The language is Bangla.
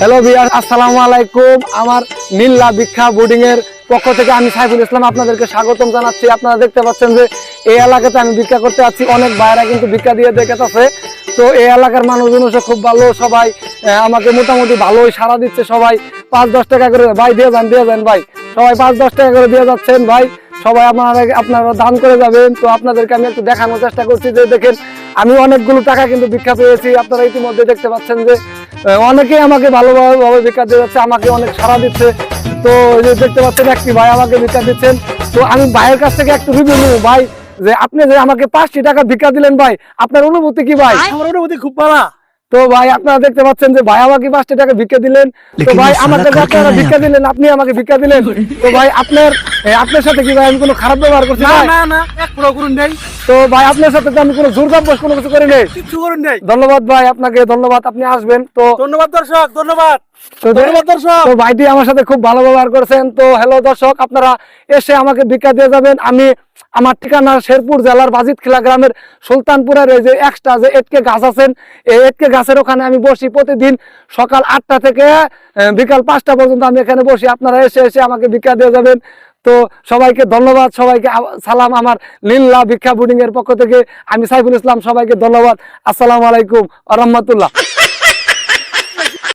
হ্যালো বিয়ার আসসালামু আলাইকুম। আমার নীল্লা ভিক্ষা বোর্ডিং এর পক্ষ থেকে আমি সাইফুল ইসলাম আপনাদেরকে স্বাগতম জানাচ্ছি। আপনারা দেখতে পাচ্ছেন যে এই এলাকাতে আমি ভিক্ষা করতে আছি। অনেক ভাইরা কিন্তু ভিক্ষা দিয়ে দেখেছে তো এই এলাকার মানুষজন খুব ভালো, সবাই আমাকে মোটামুটি ভালোই সাড়া দিচ্ছে সবাই। পাঁচ, দশ টাকা করে, ভাই, দিয়ে যান দিয়ে যান, ভাই। সবাই পাঁচ, দশ টাকা করে দিয়ে যাচ্ছেন, ভাই। সবাই আমার আপনারা দান করে যাবেন। তো আপনাদেরকে আমি একটু দেখানোর চেষ্টা করছি যে দেখেন, আমি অনেকগুলো টাকা কিন্তু ভিক্ষা পেয়েছি। আপনারা ইতিমধ্যে দেখতে পাচ্ছেন যে আহ, অনেকেই আমাকে ভালোভাবে বেকার দিয়ে যাচ্ছে আমাকে অনেক সারা দিচ্ছে। তো যে দেখতে পাচ্ছেন একটি ভাই আমাকে বেকার দিচ্ছেন। তো আমি ভাইয়ের কাছ থেকে একটু রিভিউ নেব ভাই যে আপনি যে আমাকে পাঁচটি টাকা ভিক্ষা দিলেন ভাই আপনার অনুভূতি কি ভাই? আমার অনুভূতি খুব ভালো। তো ভাই আপনারা দেখতে পাচ্ছেন যে ভাই আমাকে পাঁচটা টাকা ভিক্ষা দিলেন। তো ভাই আমার কাছে আপনারা ভিক্ষা দিলেন আপনি আমাকে ভিক্ষা দিলেন। তো ভাই আপনার আপনার সাথে কি ভাই আমি কোনো খারাপ ব্যবহার করছি? না না না এক পুরো করুন নেই। তো ভাই আপনার সাথে আমি কোনো জোর কোনো কিছু করি নাই। কিচ্ছু করুন নেই। ধন্যবাদ ভাই আপনাকে ধন্যবাদ আপনি আসবেন। তো ধন্যবাদ দর্শক ধন্যবাদ। তো দে- ধন্যবাদ দর্শক। তো ভাইটি আমার সাথে খুব ভালো ব্যবহার করেছেন। তো হ্যালো দর্শক আপনারা এসে আমাকে ভিক্ষা দিয়ে যাবেন। আমি আমার ঠিকানা শেরপুর জেলার বাজিতখিলা গ্রামের সুলতানপুরের এই যে এক্সট্রা যে এটকে গাছ আছেন এই এটকে গাছের ওখানে আমি বসি প্রতিদিন সকাল আটটা থেকে বিকাল পাঁচটা পর্যন্ত আমি এখানে বসি। আপনারা এসে এসে আমাকে ভিক্ষা দিয়ে যাবেন। তো সবাইকে ধন্যবাদ, সবাইকে সালাম আমার লিল্লা ভিক্ষা বুডিং এর পক্ষ থেকে। আমি সাইফুল ইসলাম, সবাইকে ধন্যবাদ। আসসালামু আলাইকুম আহমতুল্লাহ